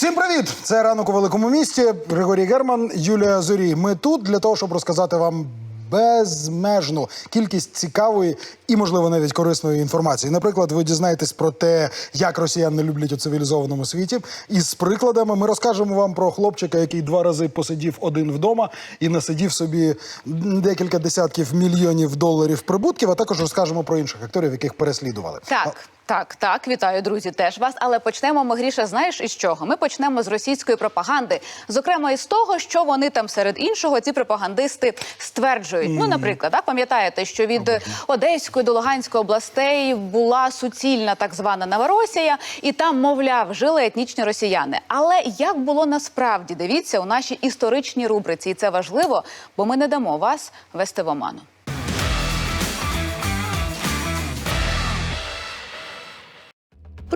Всім привіт! Це ранок у великому місті. Григорій Герман, Юлія Зорій. Ми тут для того, щоб розказати вам безмежну кількість цікавої і, можливо, навіть корисної інформації. Наприклад, ви дізнаєтесь про те, як росіян не люблять у цивілізованому світі. І з прикладами ми розкажемо вам про хлопчика, який два рази посидів один вдома і насидів собі декілька десятків мільйонів доларів прибутків. А також розкажемо про інших акторів, яких переслідували. Так, так, так, вітаю, друзі, теж вас. Але почнемо ми, Гріша, знаєш із чого? Ми почнемо з російської пропаганди, зокрема із того, що вони там серед іншого ці пропагандисти стверджують. Ну, наприклад, так, пам'ятаєте, що від Одеської до Луганської областей була суцільна так звана Новоросія, і там, мовляв, жили етнічні росіяни. Але як було насправді, дивіться у нашій історичній рубриці, і це важливо, бо ми не дамо вас вести в оману.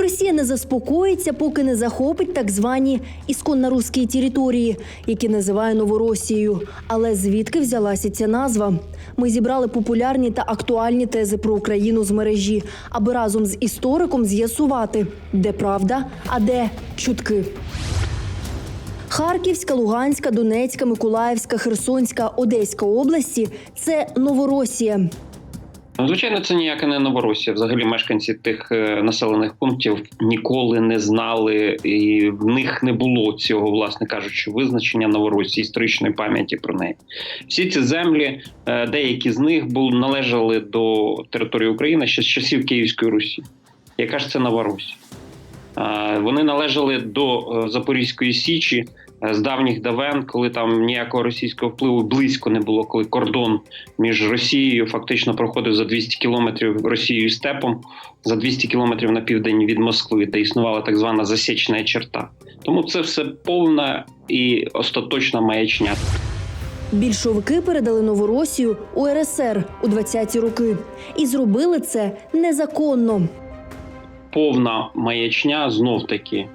Росія не заспокоїться, поки не захопить так звані ісконно-русські території, які називає Новоросією. Але звідки взялася ця назва? Ми зібрали популярні та актуальні тези про Україну з мережі, аби разом з істориком з'ясувати, де правда, а де чутки. Харківська, Луганська, Донецька, Миколаївська, Херсонська, Одеська області це Новоросія. Звичайно, це ніяка не Новоросія. Взагалі, мешканці тих е, населених пунктів ніколи не знали, і в них не було цього, власне кажучи, визначення Новоросії, історичної пам'яті про неї. Всі ці землі, е, деякі з них були належали до території України ще з часів Київської Русі. Яка ж це Новоросія? Е, Вони належали до е, Запорізької Січі з давніх давен, коли там ніякого російського впливу близько не було, коли кордон між Росією фактично проходив за 200 кілометрів Росією степом, за 200 кілометрів на південь від Москви, де існувала так звана засічна черта. Тому це все повна і остаточна маячня. Більшовики передали Новоросію УРСР у 20-ті роки і зробили це незаконно. повна маячня знов таки е,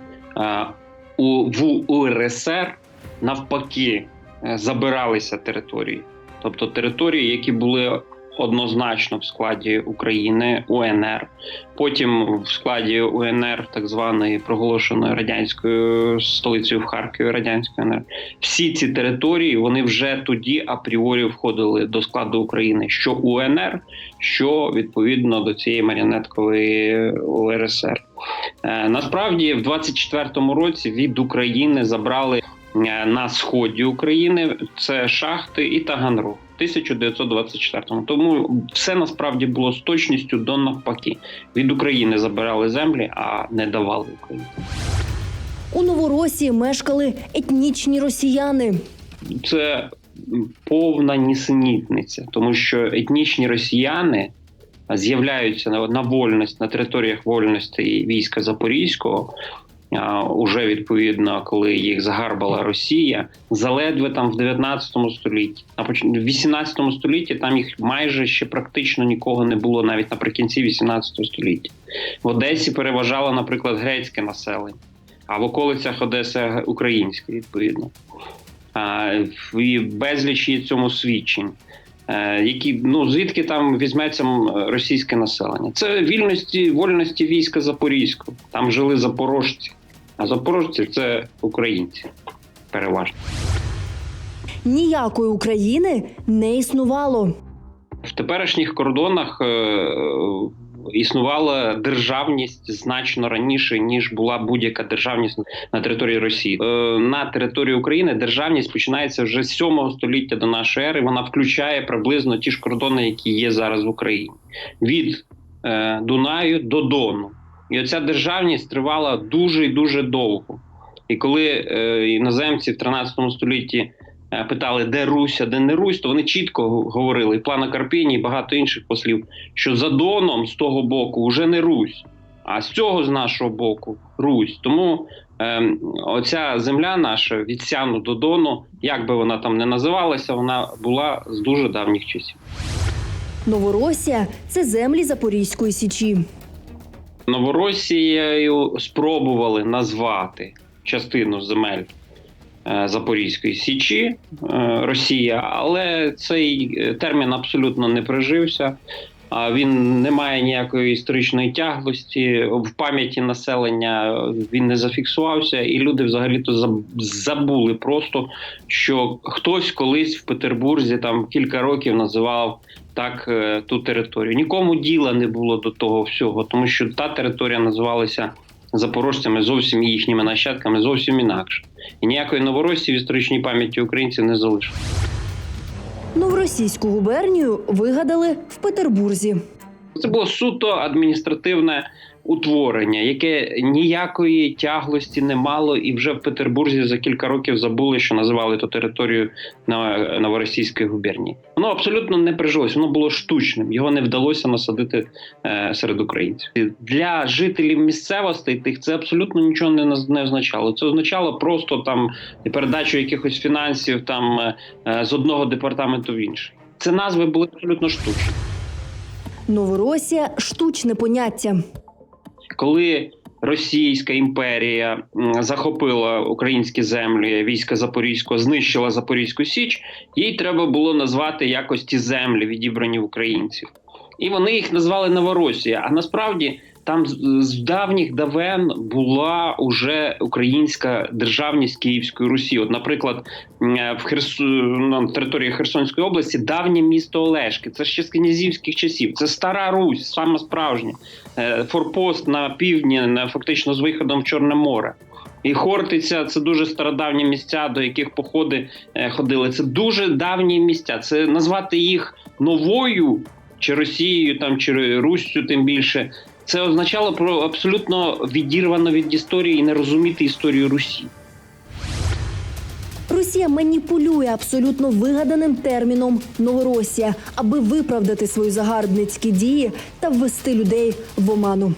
у в УРСР навпаки е, забиралися території, тобто території, які були однозначно в складі України УНР, потім в складі УНР, так званої проголошеної радянською столицею в Харкові, радянської УНР. Всі ці території вони вже тоді апріорі входили до складу України, що УНР, що відповідно до цієї маріонеткової УРСР. Е, Насправді, в 24-му році від України забрали е, на сході України це шахти і Таганрог. В 1924-му. Тому все насправді було з точністю до навпаки. Від України забирали землі, а не давали Україні. У Новоросії мешкали етнічні росіяни. Це повна нісенітниця, тому що етнічні росіяни з'являються на, на вольність на територіях вольності війська Запорізького. Уже відповідно, коли їх загарбала Росія, заледве там в 19 столітті, на поч... в 18 столітті там їх майже ще практично нікого не було, навіть наприкінці 18 століття. В Одесі переважало, наприклад, грецьке населення, а в околицях Одеси українське, відповідно. І безліч є цьому свідчень. Е, Які ну звідки там візьметься російське населення? Це вільності вольності війська Запорізького. Там жили запорожці, а запорожці це українці, переважно. Ніякої України не існувало. В теперішніх кордонах е, існувала державність значно раніше ніж була будь-яка державність на території Росії. Е, на території України державність починається вже з 7 століття до нашої ери. Вона включає приблизно ті ж кордони, які є зараз в Україні, від е, Дунаю до Дону. І оця державність тривала дуже і дуже довго. І коли е, іноземці в 13 столітті е, питали, де Русь, а де не Русь, то вони чітко говорили, і плана Карпіні, і багато інших послів, що за Доном з того боку вже не Русь, а з цього з нашого боку Русь. Тому е, оця земля наша від Сяну до Дону, як би вона там не називалася, вона була з дуже давніх часів. Новоросія це землі Запорізької січі. Новоросією спробували назвати частину земель е, Запорізької Січі е, Росія, але цей е, термін абсолютно не прижився. Він не має ніякої історичної тяглості в пам'яті населення. Він не зафіксувався, і люди взагалі-то забули просто, що хтось колись в Петербурзі там кілька років називав так е, ту територію. Нікому діла не було до того всього, тому що та територія називалася запорожцями зовсім їхніми нащадками, зовсім інакше. І ніякої новоросії в історичній пам'яті українців не залишилось. Новоросійську губернію вигадали в Петербурзі. Це було суто адміністративне утворення, яке ніякої тяглості не мало, і вже в Петербурзі за кілька років забули, що називали ту територію новоросійської губернії. Воно абсолютно не прижилось, воно було штучним. Його не вдалося насадити е, серед українців. Для жителів місцевостей тих це абсолютно нічого не, не означало. Це означало просто там передачу якихось фінансів там е, е, з одного департаменту в інший. Це назви були абсолютно штучні. Новоросія штучне поняття. Коли Російська імперія захопила українські землі, війська Запорізького, знищила Запорізьку Січ, їй треба було назвати якось ті землі, відібрані українців. І вони їх назвали Новоросія. А насправді там з, давніх давен була уже українська державність Київської Русі. От, наприклад, е, в Херсу... на території Херсонської області давнє місто Олешки. Це ще з князівських часів. Це стара Русь, саме справжня. Е, Форпост на півдні, фактично з виходом в Чорне море. І Хортиця це дуже стародавні місця, до яких походи е, ходили. Це дуже давні місця. Це назвати їх новою чи Росією, там чи Руссю, тим більше. Це означало про абсолютно відірвано від історії і не розуміти історію Русі. Росія маніпулює абсолютно вигаданим терміном Новоросія, аби виправдати свої загарбницькі дії та ввести людей в оману.